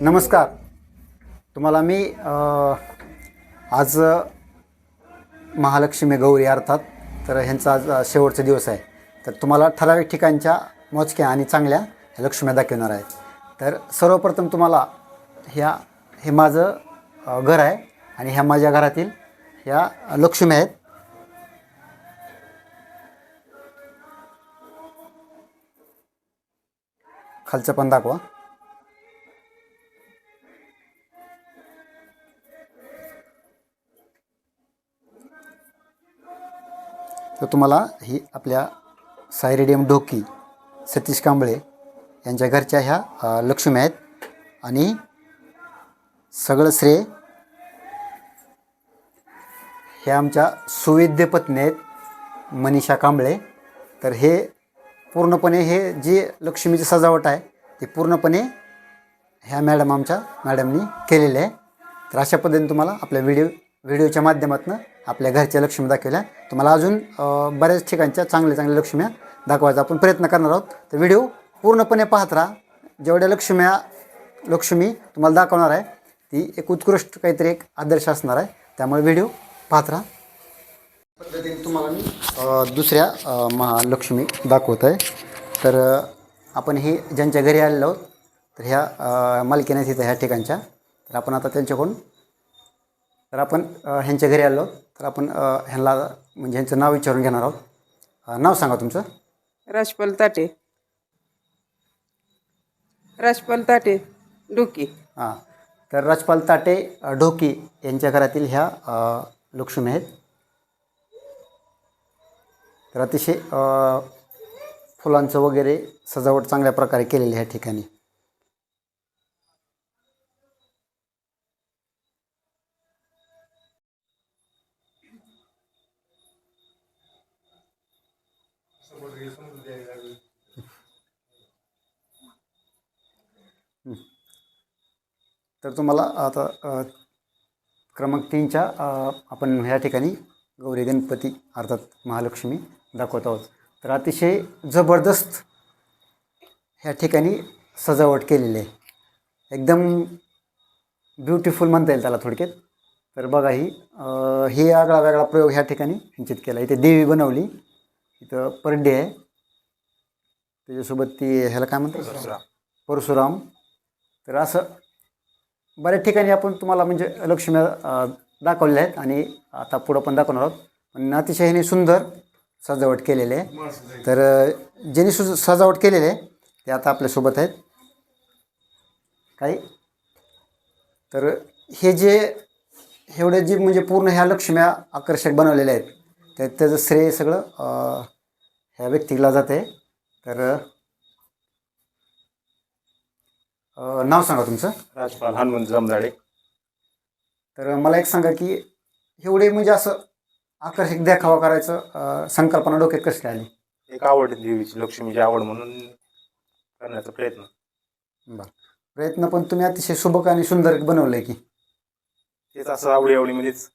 नमस्कार. तुम्हाला मी आज महालक्ष्मी गौरी अर्थात तर ह्यांचा आज शेवटचा दिवस आहे. तर तुम्हाला ठराविक ठिकाणच्या मोजक्या आणि चांगल्या लक्ष्म्या दाखवणार आहे. तर सर्वप्रथम तुम्हाला ह्या हे माझं घर आहे आणि ह्या माझ्या घरातील ह्या लक्ष्मी आहेत. खालचं पण दाखवा. तर तुम्हाला ही आपल्या सायरेडियम ढोकी सतीश कांबळे यांच्या घरच्या ह्या लक्ष्मी आहेत. आणि सगळं श्रेय हे आमच्या सुविद्य पत्नी आहेत मनीषा कांबळे. तर हे पूर्णपणे हे जी लक्ष्मीची सजावट आहे ती पूर्णपणे ह्या मॅडम आमच्या मॅडमनी केलेले आहे. तर अशा पद्धतीने तुम्हाला आपल्या व्हिडिओ व्हिडिओच्या माध्यमातून आपल्या घरच्या लक्ष्मी दाखवल्या. तुम्हाला अजून बऱ्याच ठिकाणच्या चांगल्या चांगल्या लक्ष्म्या दाखवायचा आपण प्रयत्न करणार आहोत. तर व्हिडिओ पूर्णपणे पाहत राहा. जेवढ्या लक्ष्म्या लक्ष्मी तुम्हाला दाखवणार आहे ती एक उत्कृष्ट काहीतरी एक आदर्श असणार आहे. त्यामुळे व्हिडिओ पाहत राहा. पद्धतीने तुम्हाला मी दुसऱ्या महालक्ष्मी दाखवत आहे. तर आपण हे ज्यांच्या घरी आलेलो आहोत तर ह्या मालकीने तिथं ह्या ठिकाणच्या. तर आपण आता त्यांच्याकडून तर आपण ह्यांच्या घरी आलो. तर आपण ह्यांना म्हणजे ह्यांचं नाव विचारून घेणार आहोत. नाव सांगा तुमचं. राजपाल ताटे. राजपाल ताटे डोकी हां. तर राजपाल ताटे ढोकी यांच्या घरातील ह्या लक्ष्मी आहेत. तर अतिशय फुलांचं वगैरे सजावट चांगल्या प्रकारे केलेली ह्या ठिकाणी. तर तुम्हाला आता अ, क्रमांक तीनच्या अ, आपण ह्या ठिकाणी गौरी गणपती अर्थात महालक्ष्मी दाखवत आहोत. तर अतिशय जबरदस्त ह्या ठिकाणी सजावट केलेली आहे. एकदम ब्युटिफुल म्हणता येईल त्याला थोडक्यात. तर बघा ही अ, आगळा वेगळा प्रयोग ह्या ठिकाणी निश्चित केला. इथे देवी बनवली. इथं परडे आहे. त्याच्यासोबत ती ह्याला काय म्हणतात? परशुराम. तर असं बऱ्याच ठिकाणी आपण तुम्हाला म्हणजे लक्ष्म्या दाखवलेल्या आहेत आणि आता पुढं पण दाखवणार आहोत. पण अतिशय ह्याने सुंदर सजावट केलेली आहे. तर ज्यांनी सु सजावट केलेली आहे ते आता आपल्यासोबत आहेत. काही? तर हे जे एवढे जे म्हणजे पूर्ण ह्या लक्ष्म्या आकर्षक बनवलेल्या आहेत. तर त्याचं श्रेय सगळं ह्या व्यक्तीला जाते. तर नाव सांगा तुमचं. राजपाल हनुमंत जमदाडे तर मला एक सांगा की एवढे म्हणजे असं आकर्षक देखावा करायचं संकल्पना डोक्यात कशी काय आली? एक आवड देवीची लक्ष्मीची आवड म्हणून करण्याचा प्रयत्न. बरं. प्रयत्न पण तुम्ही अतिशय सुबक आणि सुंदर बनवलं आहे की. तेच असं आवडी आवडीमध्येच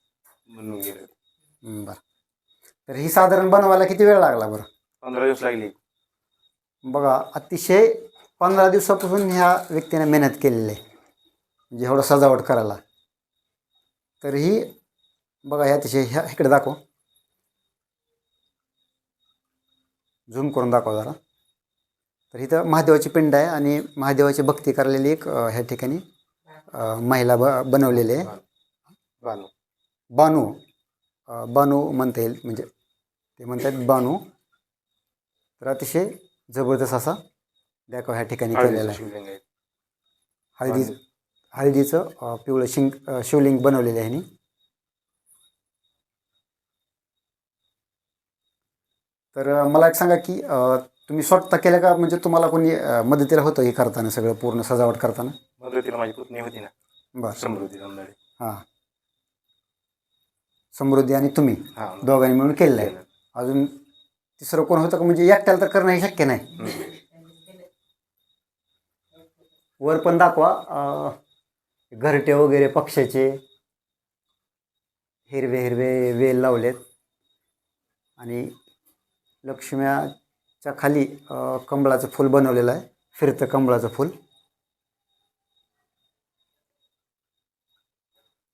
बनवून गेलं. बरं. तर ही साधारण बनवायला किती वेळ लागला बरं? पंधरा दिवस लागले. बघा अतिशय पंधरा दिवसापासून ह्या व्यक्तीने मेहनत केलेली आहे. म्हणजे एवढं सजावट करायला. तर ही बघा ह्या अतिशय ह्या इकडे दाखव. झूम करून दाखव जरा. तर इथं महादेवाची पिंड आहे आणि महादेवाची भक्ती करलेली एक ह्या ठिकाणी महिला ब बनवलेली आहे. बानू. बानू. बानू म्हणता येईल म्हणजे ते म्हणतात बानू. तर अतिशय जबरदस्त असा देखाव ह्या ठिकाणी केलेला आहे. हळदी हळदीचं पिवळं शिंग शिवलिंग बनवलेलं आहे तर मला एक सांगा की तुम्ही स्वतः केलं का? म्हणजे तुम्हाला कोणी मदतीला होतं हे करताना सगळं पूर्ण सजावट करताना? मदतीला माझी पुतणी होती ना. बरं. समृद्धी हां. समृद्धी आणि तुम्ही हा दोघांनी मिळून केलेलं आहे. अजून तिसरं कोण होतं का? म्हणजे एकट्याला तर करणं हे शक्य नाही. वर पण दाखवा. अं, घरटे वगैरे पक्षाचे. हिरवे हिरवे वेल लावलेत. आणि लक्ष्म्याच्या खाली अं, कमळाचं फूल बनवलेलं आहे. फिरतं कमळाचं फूल.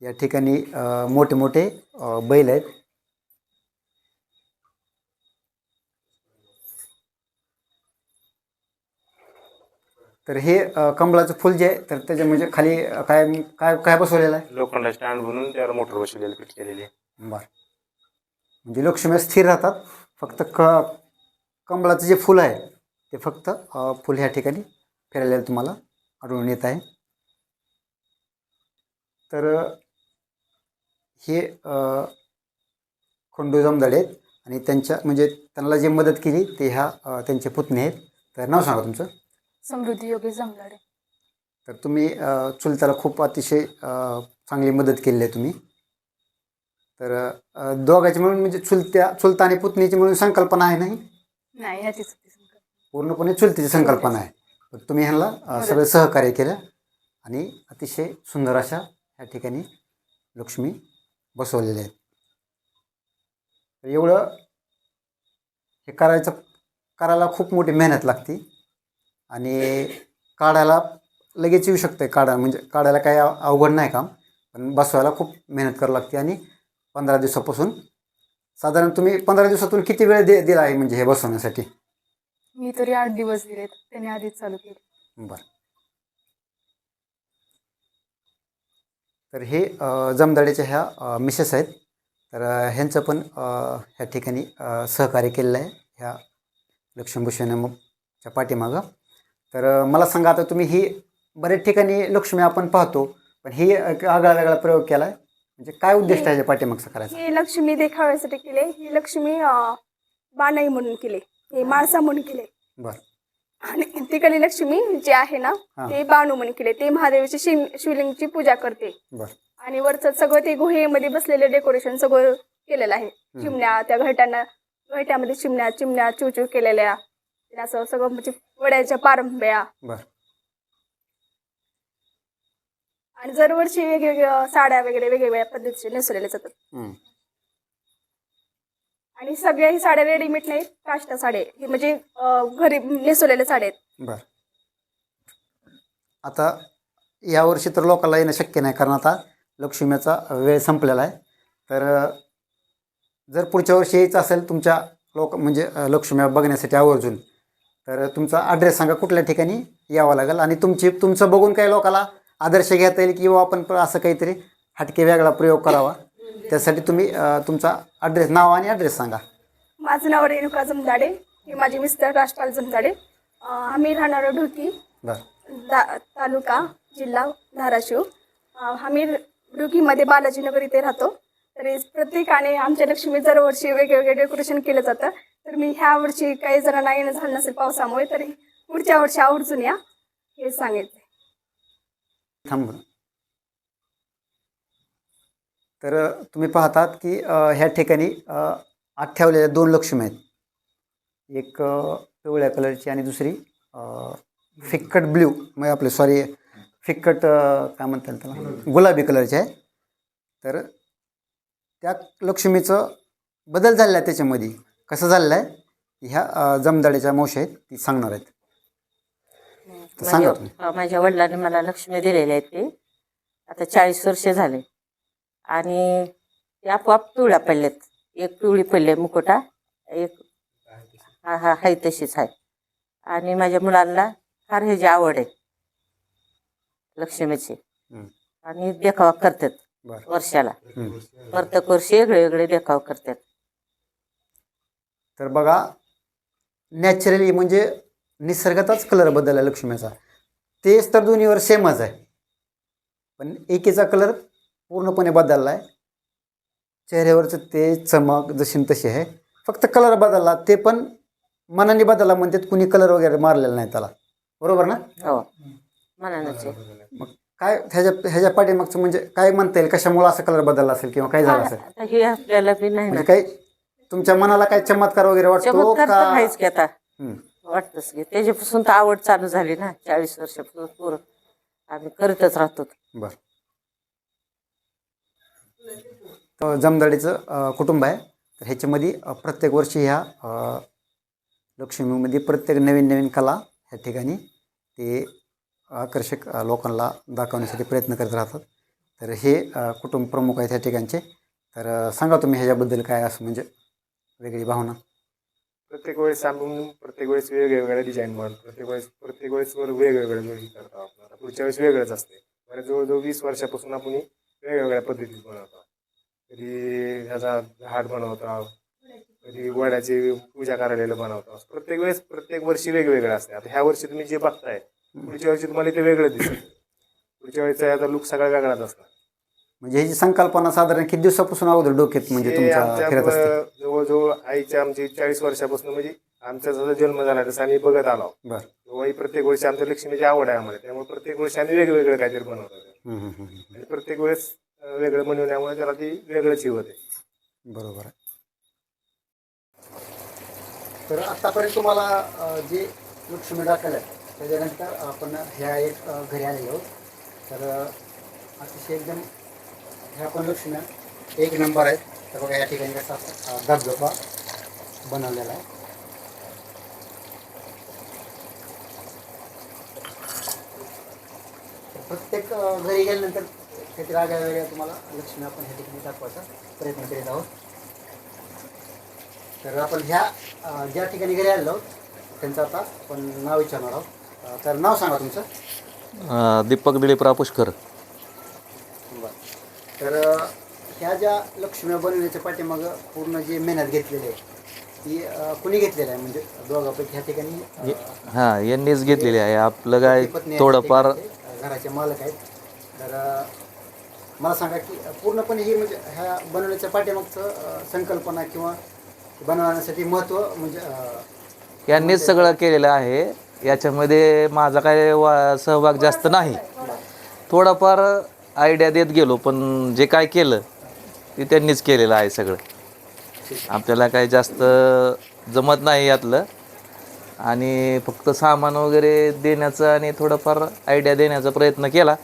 या ठिकाणी मोठे मोठे बैल आहेत. तर हे कमळाचं फुल जे आहे तर त्याच्या म्हणजे खाली काय काय काय बसवलेलं आहे? लोखंडा स्टँड बनवून त्यावर मोटर बसवलेली फिट केलेली आहे. बरं. म्हणजे लक्ष्मी स्थिर राहतात. फक्त क कमळाचं जे फुल आहे ते फक्त फुल ह्या ठिकाणी फिरायला तुम्हाला आढळून येत आहे. तर हे अ, खंडू जमदाडे आहेत आणि त्यांच्या म्हणजे त्यांना जी मदत केली ते ह्या त्यांचे पुतणे आहेत. तर नाव सांगा तुमचं. समृद्धी योगेश जमलाडे तर तुम्ही अ, चुलत्याला खूप अतिशय चांगली मदत केलेली आहे तुम्ही. तर दोघांची मिळून म्हणजे चुलत्या चुलता आणि पुतणीची मिळून संकल्पना आहे नाही? नाही संकल्पना. पूर्णपणे चुलतीची संकल्पना आहे. तर तुम्ही ह्यांना सगळं सहकार्य केलं आणि अतिशय सुंदर अशा या ठिकाणी लक्ष्मी बसवलेल्या आहेत. तर एवढं हे करायचं करायला खूप मोठी मेहनत लागते. आणि काढायला लगेच येऊ शकते काढा म्हणजे काढायला काही अव- अवघड नाही काम पण बसवायला खूप मेहनत करावी लागते. आणि पंधरा दिवसापासून साधारण तुम्ही पंधरा दिवसातून किती वेळ दे दिला आहे म्हणजे हे बसवण्यासाठी? मी तरी आठ दिवस दिलेत त्याने आधीच चालू केलं. बरं. तर हे जमदाडेच्या ह्या मिसेस आहेत. तर ह्यांचं पण ह्या ठिकाणी सहकार्य केलेलं आहे ह्या लक्ष्मीभूषणाच्या पाठीमागं. तर मला सांगा आता तुम्ही ही बऱ्याच ठिकाणी लक्ष्मी आपण पाहतो पण ही एक आगळा वेगळा प्रयोग केला आहे म्हणजे काय उद्दिष्ट आहे पाठीमागचं करायचं? हे लक्ष्मी देखाव्यासाठी केले हे लक्ष्मी बाणाई म्हणून केले हे माळसा म्हणून केले. बरं. आणि तिकडे लक्ष्मी जे आहे ना हा. ते बाणू म्हणून केले. ते महादेवाची शिव शिवलिंगची पूजा करते. बरं. आणि वरचं सगळं ते गुहेमध्ये बसलेले डेकोरेशन सगळं केलेलं आहे. चिमण्या त्या घरट्यांना घरट्यामध्ये चिमण्या चिमण्या चूचू केलेल्या. आणि असं सगळं म्हणजे वड्याच्या पारंब्या. बरं. आणि दरवर्षी वेगवेगळ्या साड्या वगैरे वेगवेगळ्या पद्धतीचे नेसवलेल्या जातात. आणि सगळ्या ही साड्या रेडीमेड नाहीत काष्टा साड्या. म्हणजे अं, घरी नेसवलेल्या साड्या आहेत. बरं. आता यावर्षी तर लोकांना येणं शक्य नाही कारण आता लक्ष्मीचा वेळ संपलेला आहे. तर अ, जर पुढच्या वर्षी यायचं असेल तुमच्या लोक म्हणजे अ, लक्ष्मी बघण्यासाठी आवर्जून तर तुमचा ॲड्रेस सांगा कुठल्या ठिकाणी यावं लागेल. आणि तुमची तुमचं बघून काही लोकाला आदर्श घेता येईल किंवा आपण पण असं काहीतरी हटके वेगळा प्रयोग करावा. त्यासाठी तुम्ही अ, तुमचा ॲड्रेस नाव आणि ॲड्रेस सांगा. माझं नाव रेणुका जमदाडे. हे माझे मिस्टर राष्ट्रपाल जमदाडे. अं, आम्ही राहणार ढुकी बरं. दा तालुका जिल्हा धाराशिव. अं, आम्ही ढुकीमध्ये बालाजीनगर इथे राहतो. तरी प्रत्येकाने आमच्या लक्ष्मी दरवर्षी वेगवेगळे डेकोरेशन केलं जातं. तर मी ह्या वर्षी काही जणांना येणं झालं नसेल पावसामुळे तरी पुढच्या वर्षी आवर्जून या. हे सांगितले थांब तर तुम्ही पाहतात की ह्या ठिकाणी आत ठेवलेल्या दोन लक्ष्मी आहेत. एक पिवळ्या कलरची आणि दुसरी फिक्कट ब्ल्यू. म्हणजे आपले सॉरी फिक्कट काय म्हणतात त्याला? गुलाबी. कलरची आहे. तर त्या लक्ष्मीचं बदल झालेला आहे त्याच्यामध्ये. कसं झालेलं आहे? ह्या जमदाडीच्या मावशी आहेत ती सांगणार आहेत. तर सांगा तुम्ही. माझ्या वडिलांनी मला लक्ष्मी दिलेले आहेत ते. आता चाळीस वर्ष झाले. आणि ते आपोआप पिवळ्या पडलेत एक पिवळी पडली आहे मुकुटा एक हा हा हाय तशीच आहे आणि माझ्या मुलांना फार ह्याची आवड आहे. लक्ष्मीची. आणि देखावा करतात वर्षाला. प्रत्येक वर्षी वेगळे वेगळे देखाव करतात. तर बघा नॅचरली म्हणजे निसर्गाचाच कलर बदलला लक्ष्मीचा. तेच तर दोन्हीवर सेमच आहे. पण एकीचा कलर पूर्णपणे बदलला आहे चेहऱ्यावरचं ते चमक जशी तशी आहे. फक्त कलर बदलला ते पण मनाने बदलला म्हणतात कुणी कलर वगैरे मारलेला नाही त्याला. बरोबर ना? हो. मग काय ह्याच्या ह्याच्या पाठीमागचं म्हणजे काय म्हणता येईल? कशामुळे असं कलर बदलला असेल किंवा काय झालं असेल? आता हे आपल्याला बी नाही ना म्हणजे काही तुमच्या मनाला काय चमत्कार वगैरे वाटतो चमत्कार तर का? आहेच की आता. हं. वाटतंच की. त्याच्यापासून तर आवड चालू झाली ना. चाळीस वर्षापासून पूर्ण आम्ही करतच राहतो. बर. तर जमदाडीचं कुटुंब आहे. तर ह्याच्यामध्ये प्रत्येक वर्षी ह्या लक्ष्मीमध्ये प्रत्येक नवीन नवीन कला ह्या ठिकाणी ते आकर्षक लोकांना दाखवण्यासाठी प्रयत्न करत राहतात. तर हे कुटुंब प्रमुख आहेत ह्या ठिकाणचे. तर सांगा तुम्ही ह्याच्याबद्दल काय असं म्हणजे वेगळी भावना? प्रत्येक वेळेस सांगून प्रत्येक वेळेस वेगवेगळ्या डिझाईन बनवतो प्रत्येक वेळेस प्रत्येक वेळेस वर वेगवेगळं जोडी करतो आपण पुढच्या वेळेस वेगळंच असते बरं जवळजवळ वीस वर्षापासून आपण वेगवेगळ्या पद्धतीत बनवतो. कधी ह्याचा हात बनवतो कधी वड्याची पूजा करायला बनवतो प्रत्येक वेळेस प्रत्येक वर्षी वेगवेगळं असते आता ह्या वर्षी तुम्ही जे बघताय पुढच्या वर्षी तुम्हाला ते वेगळं दिसेल. पुढच्या वेळेचा याचा लुक सगळा वेगळाच असणार. म्हणजे ह्याची संकल्पना साधारण किती दिवसापासून अगोदर डोक्यात म्हणजे हे तुमच्या आमच्या असते जवळजवळ आईच्या आमची चाळीस वर्षापासून म्हणजे आमचा जसा जन्म झाला तसा आम्ही बघत आलो. बरं. तेव्हाही प्रत्येक वर्षी आमच्या लक्ष्मीची आवड आहे आम्हाला. त्यामुळे प्रत्येक वर्षी आम्ही वेगवेगळं काहीतरी बनवतो. हम्म, हम्म, हम्म, हम्म. आणि प्रत्येक वेळेस वेगळं बनवल्यामुळे त्याला ती वेगळंच होते. बरोबर आहे. तर आतापर्यंत तुम्हाला अ, जे लक्ष्मी दाखल आहे त्याच्यानंतर आपण ह्या एक अ, घरी आलेलो आहोत. तर अ, अतिशय एकदम ह्या पण लक्ष्मी एक नंबर आहेत तर बघा या ठिकाणी कसा अ, धबधबा बनवलेला आहे. प्रत्येक अ, घरी गेल्यानंतर काहीतरी आगळ्या वेगळ्या तुम्हाला लक्ष्मी आपण ह्या ठिकाणी दाखवायचा प्रयत्न करीत आहोत. तर आपण ह्या ज्या ठिकाणी घरी आलेलो आहोत त्यांचं आता आपण नाव विचारणार आहोत. तर नाव सांगा तुमचं. अ, दीपक दिलीपराव पुष्कर. तर ह्या ज्या लक्ष्म्या बनवण्याच्या पाठीमागं पूर्ण जी मेहनत घेतलेली आहे ती कुणी घेतलेली आहे? म्हणजे दोघांपैकी ह्या ठिकाणी हां यांनीच घेतलेली आहे. आपलं काय थोडंफार घराचे मालक आहेत. तर मला सांगा की पूर्णपणे ही म्हणजे ह्या बनवण्याच्या पाठीमागचं संकल्पना किंवा बनवण्यासाठी महत्त्व म्हणजे यांनीच सगळं केलेलं आहे. याच्यामध्ये माझा काय वा सहभाग जास्त नाही. थोडाफार आयडिया देत गेलो पण जे काय केलं ते त्यांनीच केलेलं आहे सगळं. आपल्याला काय जास्त जमत नाही यातलं. आणि फक्त सामान वगैरे देण्याचं आणि थोडंफार आयडिया देण्याचा प्रयत्न केला.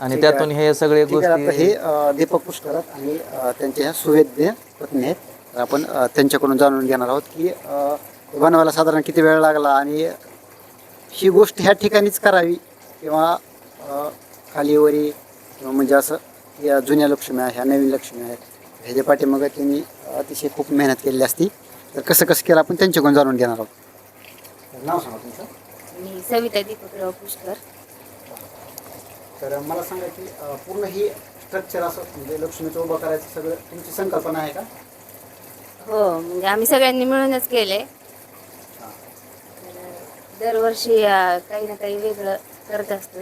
आणि ठीक आहे. त्यातून हे सगळे ठीक आहे आता गोष्टी हे अ, दीपक पुष्कर आणि अ, त्यांच्या ह्या सुवेद्य पत्नी आहेत. तर आपण अ, त्यांच्याकडून जाणून घेणार आहोत की अ, बनवायला साधारण किती वेळ लागला आणि ही गोष्ट ह्या ठिकाणीच करावी किंवा अ, खालीवरी किंवा म्हणजे असं या जुन्या लक्ष्म्या ह्या नवीन लक्ष्म्या आहेत ह्याच्या पाठीमागं त्यांनी अतिशय खूप मेहनत केलेली असती. तर कसं कसं केलं आपण त्यांच्याकडून जाणून घेणार आहोत. नाव सांगा तुमचं मी सविता दीपकराव पुष्कर. तर मला सांगा की पूर्ण ही स्ट्रक्चर असं म्हणजे लक्ष्मीचं उभं करायचं सगळं तुमची संकल्पना आहे का? हो म्हणजे आम्ही सगळ्यांनी मिळूनच केले दरवर्षी अं, काही ना काही वेगळं करत असतो.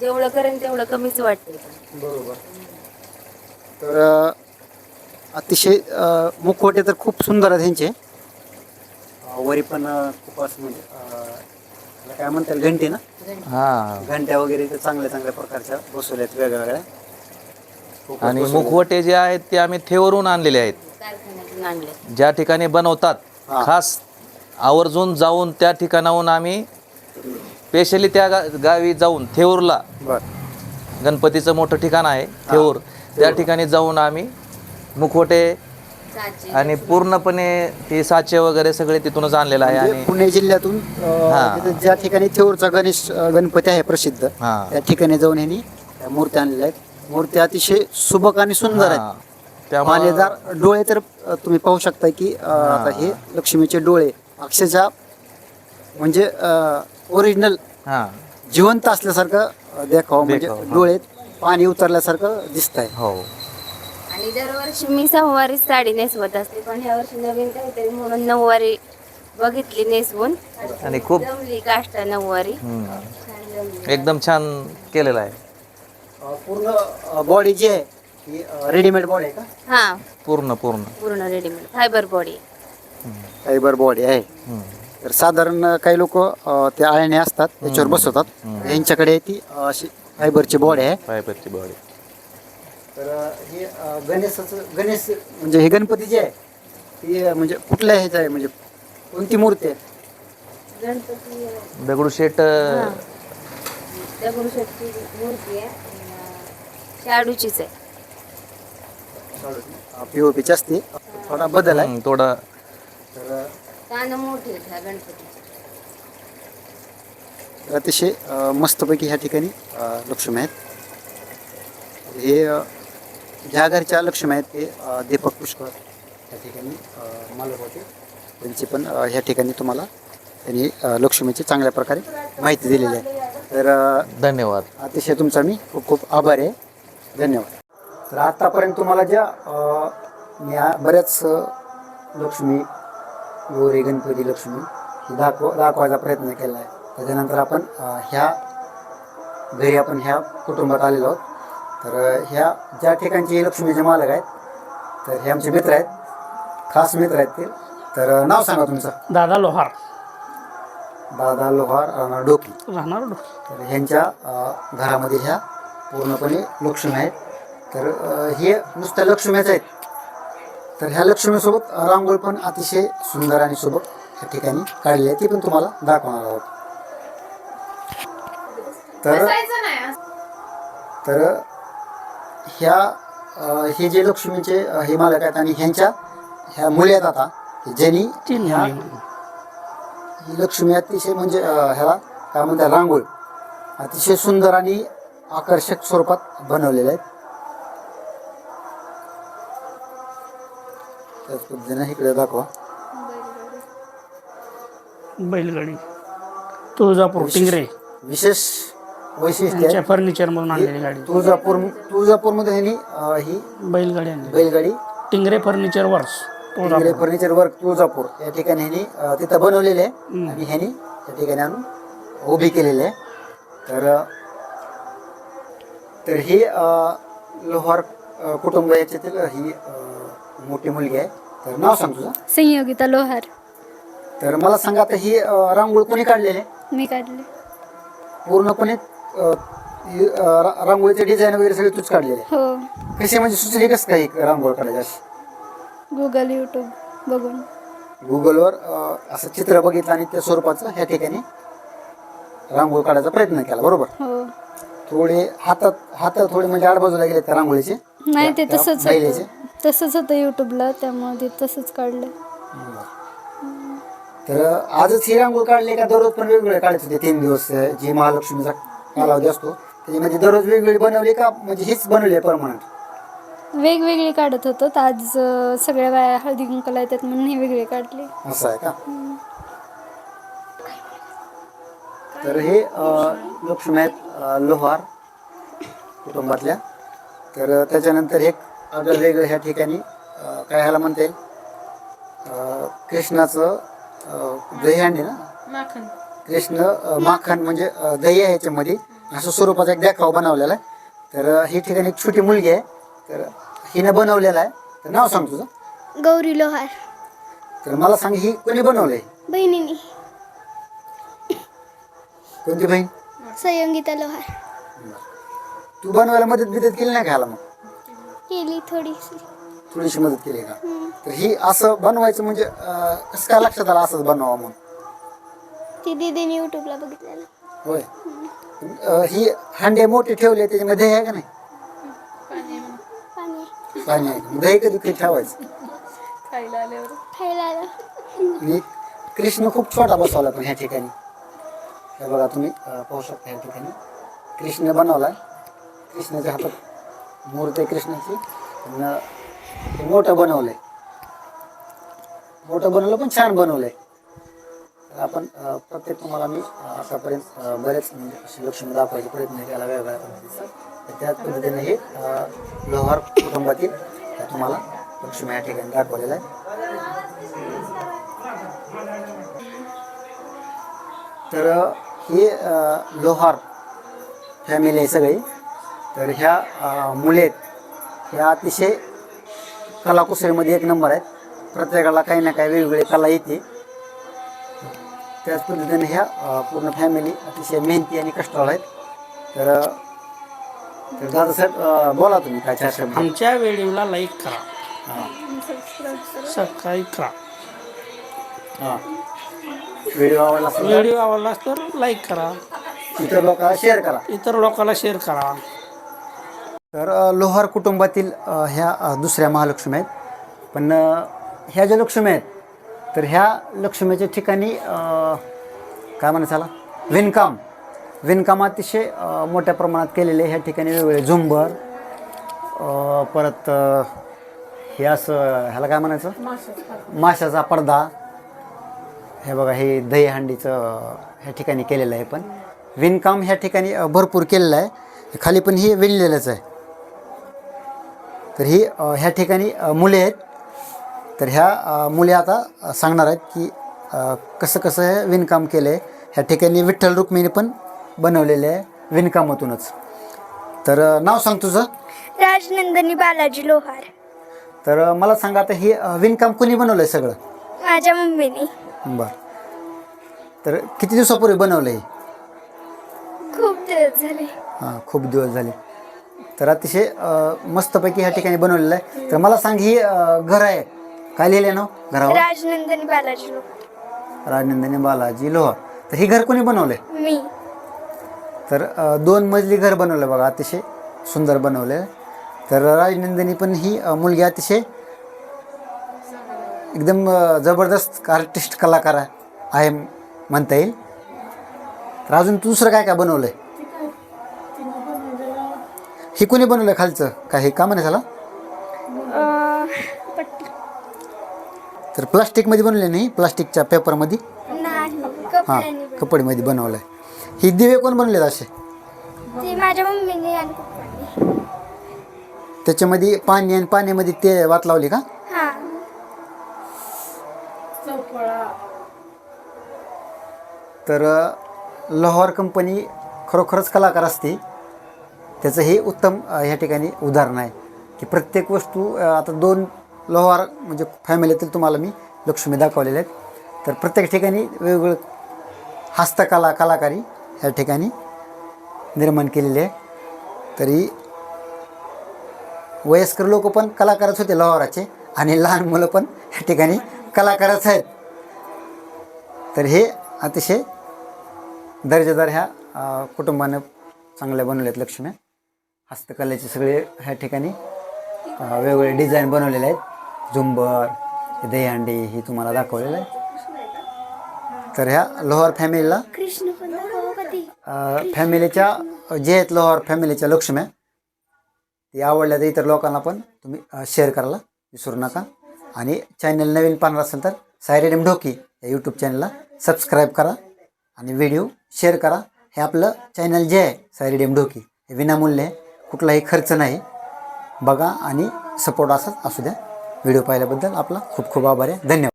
जेवढं करेन तेवढं कमीच वाटते. बरोबर. तर अ, अतिशय अ, मुखवटे तर खूप सुंदर आहेत ह्यांचे. अ, वरी पण अ, खूप असं म्हणजे अ, काय म्हणतात घंटे ना? हां. घंट्या वगैरे ते चांगल्या चांगल्या प्रकारच्या बसवल्यात वेगवेगळ्या खूपच आणि. मुखवटे जे आहेत ते आम्ही थेवरून आणलेले आहेत. कारखान्यातून आणले. ज्या ठिकाणी बनवतात हा. खास आवर्जून जाऊन त्या ठिकाणाहून आम्ही स्पेशली त्या गा गावी जाऊन थेऊरला. बरं. गणपतीचं मोठं ठिकाण आहे थेऊर. त्या ठिकाणी जाऊन आम्ही मुखवटे आणि पूर्णपणे ते साचे वगैरे सगळे तिथूनच आणलेलं आहे म्हणजे आणि पुणे जिल्ह्यातून अ, हा. तिथं ज्या ठिकाणी थेऊरचा गणेश अ, गणपती आहे प्रसिद्ध हा. त्या ठिकाणी जाऊन ह्यांनी त्या मूर्त्या आणलेल्या आहेत मूर्त्या अतिशय सुबक आणि सुंदर आहेत. त्यामुळं मानेदार डोळे तर अ, तुम्ही पाहू शकता की अ, आता हे लक्ष्मीचे डोळे अक्षरशः म्हणजे ओरिजिनल हां जिवंत असल्यासारखं अ, देखावं म्हणजे देखावं, हा. डोळे पाणी उतरल्यासारखं दिसत आहे हो आणि दरवर्षी मी सहावारी साडी नेसवत असते. पण ह्या वर्षी नवीन काहीतरी म्हणून नऊवारी बघितली नेसवून. आणि खूप जमली काष्टा नऊवारी. हम्म. छान जमली एकदम छान केलेलं आहे. पूर्ण बॉडी जी आहे रेडीमेड बॉडी आहे का? हा. पूर्ण पूर्ण. पूर्ण readymade fibre body fibre body आहे. हम्म. तर साधारण काही लोक ते आळणे असतात त्याच्यावर बसवतात. यांच्याकडे ती अ, अशी फायबरची बॉडी आहे. फायबरची बॉडी तर अ, हे अ, गणेशाचं गणेश म्हणजे हे गणपती जे आहे ती अ, म्हणजे कुठल्या ह्याचं आहे? म्हणजे कोणती मूर्ती आहे? गणपती दगडूशेठ दगडूशेठची मूर्ती आहे अं, शाडूचीच आहे. पी ओ पीची असते थोडा बदल आहे. थोडा. तर अ, कान मोठी आहेत ह्या गणपतीची अतिशय अ, मस्तपैकी ह्या ठिकाणी अ, लक्ष्मी आहेत. हे अ, ज्या घरच्या लक्ष्मी आहेत ते दीपक पुष्कर या ठिकाणी मालक होते त्यांची पण ह्या ठिकाणी तुम्हाला त्यांनी लक्ष्मीची चांगल्या प्रकारे माहिती दिलेली आहे. तर धन्यवाद. अतिशय तुमचा मी खूप खूप आभारी आहे. धन्यवाद. तर आतापर्यंत तुम्हाला ज्या मी बऱ्याच लक्ष्मी गौरी गणपती लक्ष्मी दाखव दाखवायचा प्रयत्न केला आहे त्याच्यानंतर आपण ह्या घरी आपण ह्या कुटुंबात आलेलो आहोत. तर ह्या ज्या ठिकाणचे लक्ष्मीचे मालक आहेत तर हे आमचे मित्र आहेत. खास मित्र आहेत ते. तर नाव सांगा तुमचं. दादा लोहार. दादा लोहार राणा डोकी. राहणार तर ह्यांच्या अ, घरामध्ये ह्या पूर्णपणे लक्ष्मी आहेत. तर अ, हे नुसत्या लक्ष्मीच आहेत. तर ह्या लक्ष्मीसोबत रांगोळ पण अतिशय सुंदर आणि सोबत या ठिकाणी काढली आहे. ती पण तुम्हाला दाखवणार आहोत. तर तर ह्या हे जे लक्ष्मीचे हे मालक आहेत आणि ह्यांच्या ह्या मुली आहेत आता ज्यांनी तीन ह्या ही लक्ष्मी अतिशय म्हणजे ह्याला काय म्हणतात रांगोळी. अतिशय सुंदर आणि आकर्षक स्वरूपात बनवलेले आहेत. त्याच पद्धतीने इकडे दाखवा. बैलगाडी. तुळजापूर टिंगरे. विशेष वैशिष्ट्य आहे. फर्निचर मधून आणलेली गाडी. तुळजापूर तुळजापूरमध्ये ह्यांनी अं, ही बैलगाडी आणली. बैलगाडी. टिंगरे फर्निचर वर्क्स इंग्रे फर्निचर वर्क तुळजापूर. या ठिकाणी ह्यांनी अं, तिथं बनवलेले आहे आणि ह्यांनी त्या ठिकाणी आणून उभी केलेली आहे. तर अं, तर ही अं, लोहार अं, कुटुंब याच्यातील ही अं, मोठी मुलगी आहे. तर नाव सांग तुझं. संयोगिता लोहार. तर मला सांगा आता ही अं, रांगोळी कोणी काढलेली आहे? मी काढले. पूर्णपणे अं, अं, रा- रांगोळीचे डिझाईन वगैरे सगळे तूच काढलेले. आहे हो. कशी म्हणजे सुचली कसं काही रांगोळी काढायची अशी गुगल यूट्यूब बघून. गुगलवर अ, असं चित्र बघितलं आणि त्या स्वरूपाचं ह्या ठिकाणी रांगोळी काढायचा प्रयत्न केला बरोबर? हो. थोडे हातात हात थोडे म्हणजे आडबाजूला गेले त्या रांगोळीचे. नाही ते त्या तसंच? होतं. तसंच होतं यूट्यूबला त्यामुळे ते तसंच काढलं. तर आजच ही रांगोळी काढली का दररोज पण वेगवेगळे काढायचे होते तीन दिवस अ, जी महालक्ष्मीचा कालावधी असतो. त्याच्यामध्ये दररोज वेगवेगळी बनवली का म्हणजे हीच बनवली आहे परमनंट? वेगवेगळी काढत होतो. तर आज अं, सगळ्या बाया हळदी कुंकला येतात म्हणून हे वेगळे काढले. असं आहे का? तर हे अ, लक्ष्मी आहेत अ, लोहार कुटुंबातल्या. तर त्याच्यानंतर एक अगं वेगळं ह्या ठिकाणी अ, काय ह्याला म्हणता येईल? अ, कृष्णाचं अ, दहीहंडी ना? कृष्ण माखन म्हणजे दही आहे ह्याच्यामध्ये असं स्वरूपाचा एक देखाव बनवलेला आहे. तर ही ठिकाणी एक छोटी मुलगी आहे. तर हिनं बनवलेलं आहे. तर नाव सांग तुझं. गौरी लोहार. तर मला सांग ही कोणी बनवलंय? बहिणीनी. कोणती बहीण? संयोगिता लोहार. तू बनवायला मदत बिदत केली नाही खायला मग? केली थोडीशी. थोडीशी मदत केली का? तर ही असं बनवायचं म्हणजे कसं काय लक्षात आलं असंच बनवावं म्हणून? ती दीदीने यूट्यूबला बघितलेलं. होय. अं, ही हांडे मोठे ठेवले त्याच्यामध्ये दही आहे का नाही? पाणी पाणी आहे. का? दही कधी ठेवायचं? खायला आलं. आणि कृष्ण खूप छोटा बसवला पण ह्या ठिकाणी. हे बघा तुम्ही अं, पाहू शकता ह्या ठिकाणी. कृष्ण बनवलाय. कृष्णाच्या हातात मूर्ती आहे कृष्णाची. आणि हे मोठं बनवलंय. मोठं बनवलं पण छान बनवलंय. तर आपण प्रत्येक तुम्हाला मी आतापर्यंत बरेच म्हणजे लक्ष्मी दाखवायचे प्रयत्न केला वेगवेगळ्या पद्धतीचा. तर त्याच पद्धतीने हे लोहार कुटुंबातील तुम्हाला लक्ष्मी या ठिकाणी दाखवलेलं आहे तर हे लोहार फॅमिली आहे सगळी. तर ह्या मुले आहेत. ह्या अतिशय कलाकुसरीमध्ये एक नंबर आहेत. प्रत्येकाला काही ना काही वेगवेगळी कला येते. त्याच पद्धतीने ह्या पूर्ण फॅमिली अतिशय मेहनती आणि कष्टाळ आहेत. तर दादासाहेब बोला तुम्ही काय चार शब्द आमच्या व्हिडिओला लाईक करा सबस्क्राईब करा हां. व्हिडिओ आवडला असेल तर? व्हिडिओ आवडला तर लाईक करा. इतर लोकांना शेअर करा. इतर लोकांना शेअर करा. तर अ, लोहार कुटुंबातील अ, ह्या अ, दुसऱ्या महालक्ष्मी आहेत. पण अ, ह्या ज्या लक्ष्मी आहेत तर ह्या लक्ष्मीच्या ठिकाणी काय म्हणायचं विणकाम. विणकाम अतिशय मोठ्या प्रमाणात केलेले ह्या ठिकाणी वेगवेगळे झुंबर परत हे असं ह्याला काय म्हणायचं? माशाचा पडदा. हे बघा हे दहीहंडीचं ह्या ठिकाणी केलेलं आहे पण. विणकाम ह्या ठिकाणी भरपूर केलेलं आहे. खाली पण हे विणलेलंच आहे. तर ही ह्या ठिकाणी मुले आहेत. तर ह्या मुली आता सांगणार आहेत की कसं कसं हे विणकाम केलं आहे ह्या ठिकाणी विठ्ठल रुक्मिणी पण बनवलेले आहे विणकामातूनच. तर नाव सांग तुझं. राजनंदनी बालाजी लोहार. तर मला सांगा आता हे विणकाम कोणी बनवलं आहे सगळं? माझ्या मम्मीने. बरं. तर किती दिवसापूर्वी बनवलं आहे खूप दिवस झाले. हां खूप दिवस झाले. तर अतिशय मस्तपैकी ह्या ठिकाणी बनवलेलं आहे. तर मला सांग ही घर आहे काय लिहिलं आहे नाव? घरावर? राजनंदनी बालाजी लोहार राजनंदिनी बालाजी लोहा. तर ही घर कोणी बनवलं मी. तर अ, दोन मजली घर बनवलं बघा अतिशय सुंदर बनवलं तर राजनंदिनी पण ही अ, मुलगी अतिशय एकदम अ, जबरदस्त आर्टिस्ट कलाकार आहे म्हणता येईल. तर अजून दुसरं काय काय बनवलं आहे ही कोणी बनवलं आहे खालचं? काय हे का म्हणे त्याला? तर प्लास्टिकमध्ये बनवले नाही? प्लास्टिकच्या पेपरमध्ये? नाही हां कपडेमध्ये बनवलं आहे ही दिवे कोण बनवलेत असे? ते माझ्या मम्मीने आणि पप्पांनी. त्याच्यामध्ये पाणी आणि पाण्यामध्ये ते वात लावली का? हां. तर अ, लोहार कंपनी खरोखरच कलाकार असते. त्याचं हे उत्तम अ, ह्या ठिकाणी उदाहरण आहे. की प्रत्येक वस्तू अ, आता दोन लोहार म्हणजे फॅमिलीतील तुम्हाला मी लक्ष्मी दाखवलेले आहेत. तर प्रत्येक ठिकाणी वेगवेगळं हस्तकला कलाकारी ह्या ठिकाणी निर्माण केलेली आहे तरी वयस्कर लोक पण कलाकारच होते लोहाराचे आणि लहान मुलं पण ह्या ठिकाणी कलाकारच आहेत. तर हे अतिशय दर्जेदार ह्या कुटुंबानं चांगल्या बनवल्यात लक्ष्म्या हस्तकलेचे सगळे ह्या ठिकाणी वेगवेगळे डिझाईन बनवलेले आहेत. झुंबर दहीहंडी ही तुम्हाला दाखवलेलं आहे. तर ह्या लोहार फॅमिलीला फॅमिलीच्या जे आहेत लोहार फॅमिलीच्या लक्ष्म्या ती आवडल्या तर इतर लोकांना पण तुम्ही शेअर करायला विसरू नका. आणि चॅनल नवीन पाहणार असेल तर सायरेडम ढोकी या यूट्यूब चॅनलला सबस्क्राईब करा आणि व्हिडिओ शेअर करा. हे आपलं चॅनल जे आहे सायरेडम ढोकी हे विनामूल्य आहे. कुठलाही खर्च नाही. बघा आणि सपोर्ट असाच असू द्या. व्हिडिओ पाहिल्याबद्दल आपला खूप खूप आभार आहे. धन्यवाद.